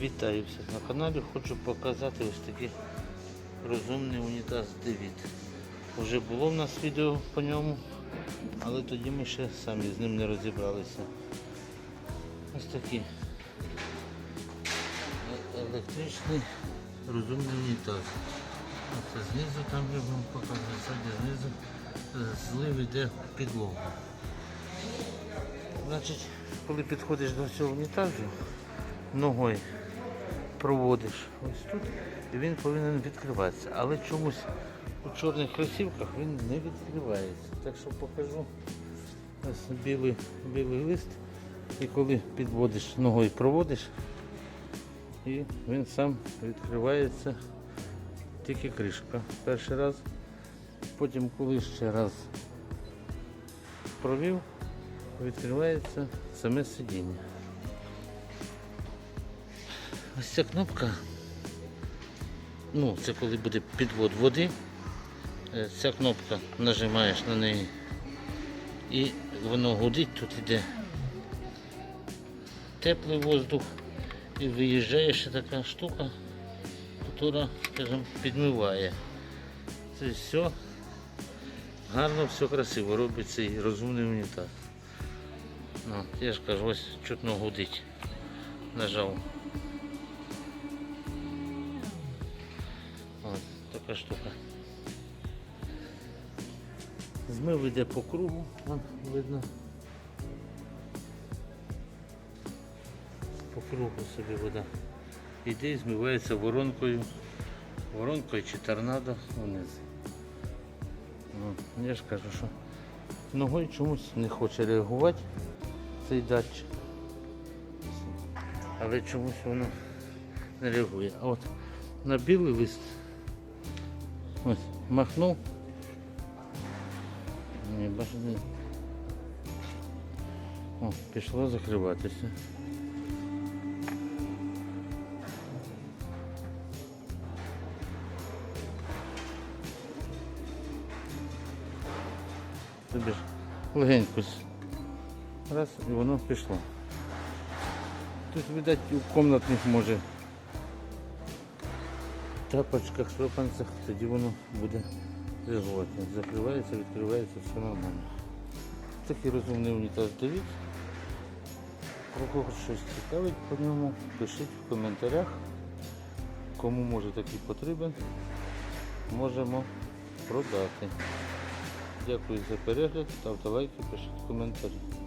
Вітаю всіх на каналі. Хочу показати ось такий розумний унітаз Девід. Уже було в нас відео по ньому, але тоді ми ще самі з ним не розібралися. Ось такий електричний розумний унітаз. Оце знизу там я вам показую, знизу е, злив іде в підлогу. Значить, коли підходиш до цього унітазу, ногою проводиш ось тут, і він повинен відкриватися. Але чомусь у чорних кросівках він не відкривається. Так що покажу ось білий, білий лист. І коли підводиш ногою проводиш, і він сам відкривається тільки кришка. Перший раз. Потім, коли ще раз провів, відкривається саме сидіння. Ось ця кнопка, ну це коли буде підвод води, Е, ця кнопка нажимаєш на неї і воно гудить, тут йде теплий воздух і виїжджає ще така штука, яка, скажімо, підмиває. Це все гарно, все красиво робить цей розумний унітаз. Ну, я ж кажу, ось чутно гудить. Нажав. Така штука. Змив йде по кругу, вон видно. По кругу собі вода. Іде і змивається воронкою. Воронкою чи торнадо вниз. Ну, я ж кажу, що ногою чомусь не хоче реагувати цей датчик. Але чомусь воно не реагує. А от на білий лист ось махнув. Ні, бачите. О, пішло закриватися. Тобі ж легенько раз і воно пішло. Тобто, видать, у комнатних може тапочках, шлепанцях, тоді воно буде реагувати. Закривається, відкривається, все нормально. Такий розумний унітаз Давід. Про кого щось цікавить по ньому, пишіть в коментарях. Кому може такий потрібен, можемо продати. Дякую за перегляд, ставте лайки, пишіть коментарі.